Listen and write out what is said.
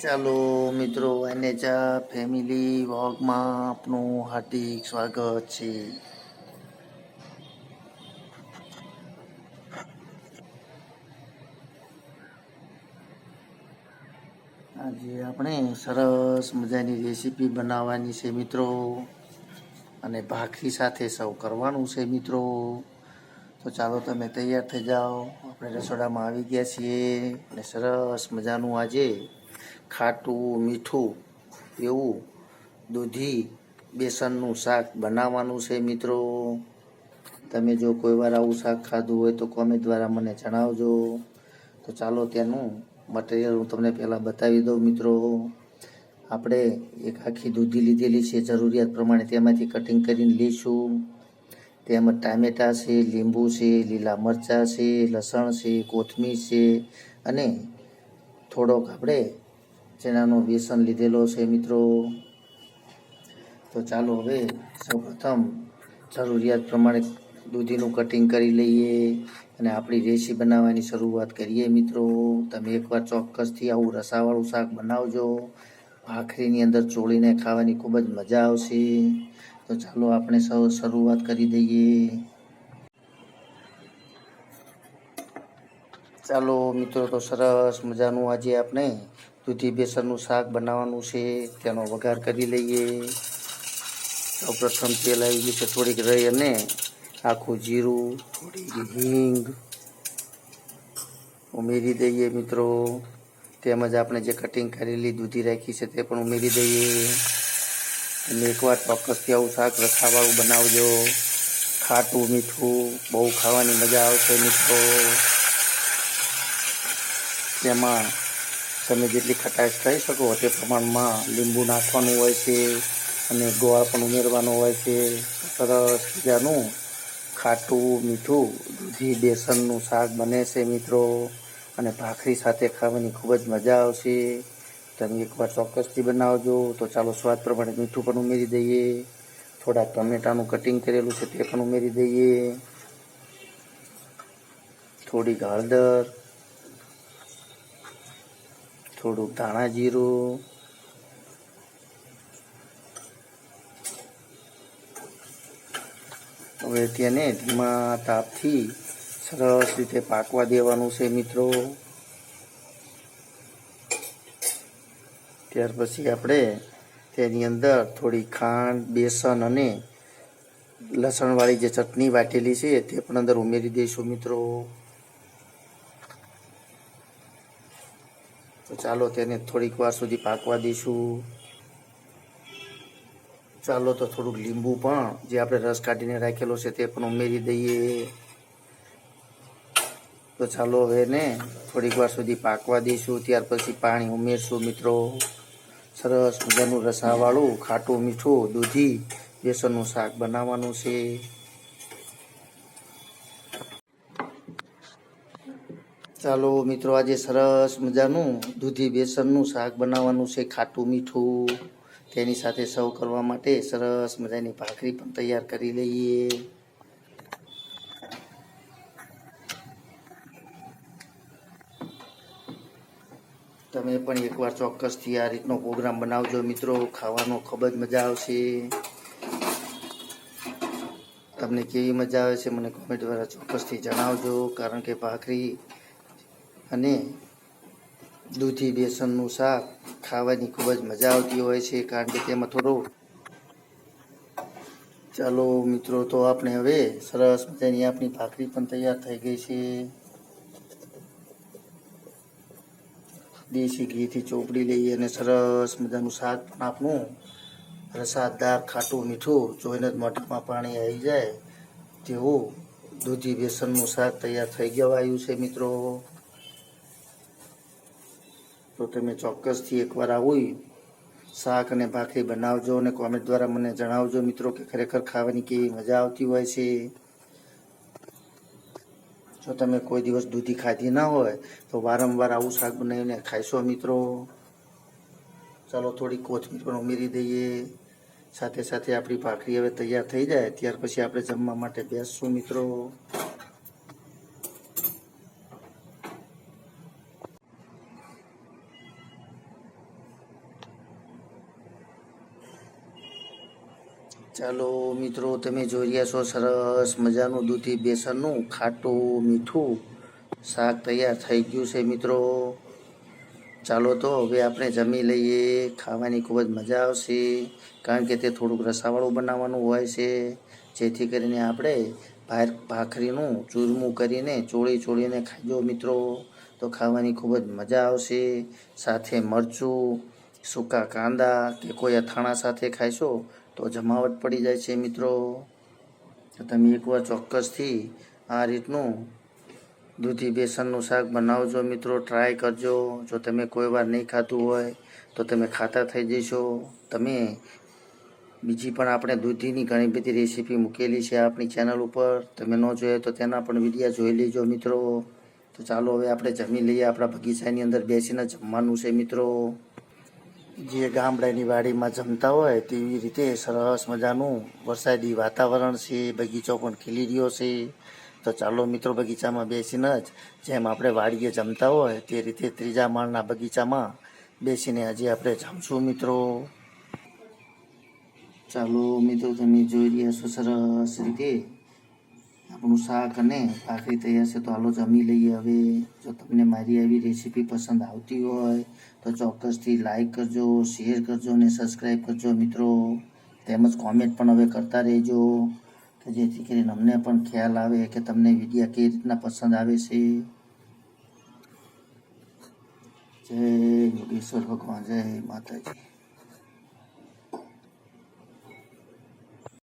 ચાલો મિત્રો એનેચા ફેમિલી વોગમાં આપનું હાર્દિક સ્વાગત છે. આજે આપણે સરસ મજાની રેસીપી બનાવવાની છે મિત્રો. અને ભાખરી સાથે સર્વ કરવાનું છે મિત્રો. તો ચાલો તમે તૈયાર થઈ જાઓ. આપણે રસોડામાં આવી ગયા છીએ અને સરસ મજાનું આજે ખાટું, મીઠું એવું દૂધી બેસનનું શાક બનાવવાનું છે મિત્રો. તમે જો કોઈ વાર આવું શાક ખાધું હોય તો કોમેન્ટ દ્વારા મને જણાવજો. તો ચાલો તેનું મટીરિયલ હું તમને પહેલાં બતાવી દઉં મિત્રો. આપણે એક આખી દૂધી લીધેલી છે. જરૂરિયાત પ્રમાણે તેમાંથી કટિંગ કરીને લઈશું. તેમજ ટામેટાં છે, લીંબુ છે, લીલા મરચાં છે, લસણ છે, કોથમીર છે અને થોડોક આપણે ચણાનો બેસન લીધેલો છે મિત્રો. તો ચાલો હવે સૌપ્રથમ જરૂરિયાત પ્રમાણે દૂધીનું કટિંગ કરી લઈએ અને આપણી રેસી બનાવવાની શરૂઆત કરીએ મિત્રો. તમે એકવાર ચોક્કસથી આવું રસાવાળું શાક બનાવજો. ભાખરીની અંદર ચોળીને ખાવાની ખૂબ જ મજા આવશે. તો ચાલો આપણે સૌ શરૂઆત કરી દઈએ. ચાલો મિત્રો, તો સરસ મજાનું આજે આપણે દૂધી બેસનનું શાક બનાવવાનું છે, તેનો વઘાર કરી લઈએ. સૌપ્રથમ તેલ આવી ગયું છે, થોડીક રહી અને આખું જીરું, થોડીક હિંગ ઉમેરી દઈએ મિત્રો. તેમજ આપણે જે કટિંગ કરેલી દૂધી રાખી છે, તે પણ ઉમેરી દઈએ. અને એકવાર ચોક્કસથી આવું શાક રસાવાળું બનાવજો. ખાટું મીઠું, બહુ ખાવાની મજા આવશે મિત્રો. તેમાં તમે જેટલી ખટાશ ખાઈ શકો તે પ્રમાણમાં લીંબુ નાખવાનું હોય છે અને ગોળ પણ ઉમેરવાનો હોય છે. સરસ મજાનું ખાટું, મીઠું, દૂધી, બેસનનું શાક બને છે મિત્રો. અને ભાખરી સાથે ખાવાની ખૂબ જ મજા આવશે. તમે એકવાર ચોક્કસથી બનાવજો. તો ચાલો સ્વાદ પ્રમાણે મીઠું પણ ઉમેરી દઈએ. થોડા ટમેટાનું કટિંગ કરેલું છે તે પણ ઉમેરી દઈએ. થોડીક હળદર થોડુંક ધાણા જીરું. હવે તેને ધીમા તાપથી સરસ રીતે પાકવા દેવાનું છે મિત્રો. ત્યાર પછી આપણે તેની અંદર થોડી ખાંડ, બેસન અને લસણવાળી જે ચટણી વાટેલી છે તે પણ અંદર ઉમેરી દઈશું મિત્રો. તો ચાલો તેને થોડીક વાર સુધી પાકવા દઈશું. ચાલો તો થોડુંક લીંબુ પણ જે આપણે રસ કાઢીને રાખેલો છે તે પણ ઉમેરી દઈએ. તો ચાલો હવે એને થોડીક વાર સુધી પાકવા દઈશું. ત્યાર પછી પાણી ઉમેરશું મિત્રો. સરસ મજાનું રસાવાળું ખાટું મીઠું દૂધી, બેસનનું શાક બનાવવાનું છે. ચાલો મિત્રો, આજે સરસ મજાનું દૂધી બેસનનું શાક બનાવવાનું છે, ખાટું મીઠું. તેની સાથે સર્વ કરવા માટે સરસ મજાની ભાખરી પણ તૈયાર કરી લઈએ. તમે પણ એકવાર ચોક્કસથી આ રીતનો પ્રોગ્રામ બનાવજો મિત્રો, ખાવાનો ખૂબ જ મજા આવશે. તમને કેવી મજા આવે છે મને કોમેન્ટ દ્વારા ચોક્કસથી જણાવજો, કારણ કે ભાખરી અને દૂધી બેસનનું શાક ખાવાની ખૂબ જ મજા આવતી હોય છે, કારણ કે તેમાં થોડો ચાલો મિત્રો, તો આપણે હવે સરસ મજાની આપણી ભાખરી પણ તૈયાર થઈ ગઈ છે. દેશી ઘીથી ચોપડી લઈએ અને સરસ મજાનું શાક પણ આપણું. રસાદાર ખાટું મીઠું જોઈને જ મોઢામાં પાણી આવી જાય તેવું દૂધી બેસનનું શાક તૈયાર થઈ ગવાયું છે મિત્રો. તો તમે ચોક્કસથી એકવાર આવું શાક અને ભાખરી બનાવજો અને કોમેન્ટ દ્વારા મને જણાવજો મિત્રો કે ખરેખર ખાવાની કેવી મજા આવતી હોય છે. જો તમે કોઈ દિવસ દૂધી ખાધી ના હોય તો વારંવાર આવું શાક બનાવીને ખાઈશો મિત્રો. ચાલો થોડી કોથમીર પણ ઉમેરી દઈએ. સાથે સાથે આપણી ભાખરી હવે તૈયાર થઈ જાય, ત્યાર પછી આપણે જમવા માટે બેસશું મિત્રો. ચાલો મિત્રો, તમે જોઈ રહ્યા છો સરસ મજાનું દૂધી બેસનનું ખાટું મીઠું શાક તૈયાર થઈ ગયું છે મિત્રો. ચાલો તો હવે આપણે જમી લઈએ, ખાવાની ખૂબ જ મજા આવશે, કારણ કે તે થોડુંક રસાવાળું બનાવવાનું હોય છે. જેથી કરીને આપણે ભાર ભાખરીનું ચૂરમું કરીને ચોળી ચોળીને ખાજો મિત્રો. તો ખાવાની ખૂબ જ મજા આવશે. સાથે મરચું સૂકા કાંદા કે કોઈ અથાણા સાથે ખાઈશો તો જમાવટ પડી જાય છે મિત્રો. તમે એકવાર ચોક્કસથી આ રીતનું દૂધી બેસનનું શાક બનાવજો મિત્રો. ટ્રાય કરજો. જો તમે કોઈ વાર નહીં ખાધું હોય તો તમે ખાતા થઈ જશો. તમે બીજી પણ આપણે દૂધીની ઘણી બધી રેસીપી મૂકેલી છે આપણી ચેનલ ઉપર. તમે ન જોઈએ તો તેના પણ વિડીયા જોઈ લેજો મિત્રો. તો ચાલો હવે આપણે જમી લઈએ. આપણા બગીચાની અંદર બેસીને જમવાનું છે મિત્રો. જે ગામડાની વાડીમાં જમતા હોય તેવી રીતે સરસ મજાનું વરસાદી વાતાવરણ છે, બગીચો પણ ખીલી રહ્યો છે. તો ચાલો મિત્રો, બગીચામાં બેસીને જ જેમ આપણે વાડીએ જમતા હોય તે રીતે ત્રીજા માળના બગીચામાં બેસીને હજી આપણે જમશું મિત્રો. ચાલો મિત્રો, તમે જોઈ રહ્યા છો સરસ રીતે આપણું શાક અને ભાખરી તૈયાર છે. તો હાલો જમી લઈએ હવે. જો તમને મારી આવી રેસીપી પસંદ આવતી હોય તો ચોક્કસથી લાઈક કરજો શેર કરજો અને સબસ્ક્રાઈબ કરજો મિત્રો. તેમજ કોમેન્ટ પણ હવે કરતા રહેજો, કે જેથી કરીને અમને પણ ખ્યાલ આવે કે તમને વિડીયા કેવી રીતના પસંદ આવે છે. જય યોગેશ્વર ભગવાન, જય માતાજી.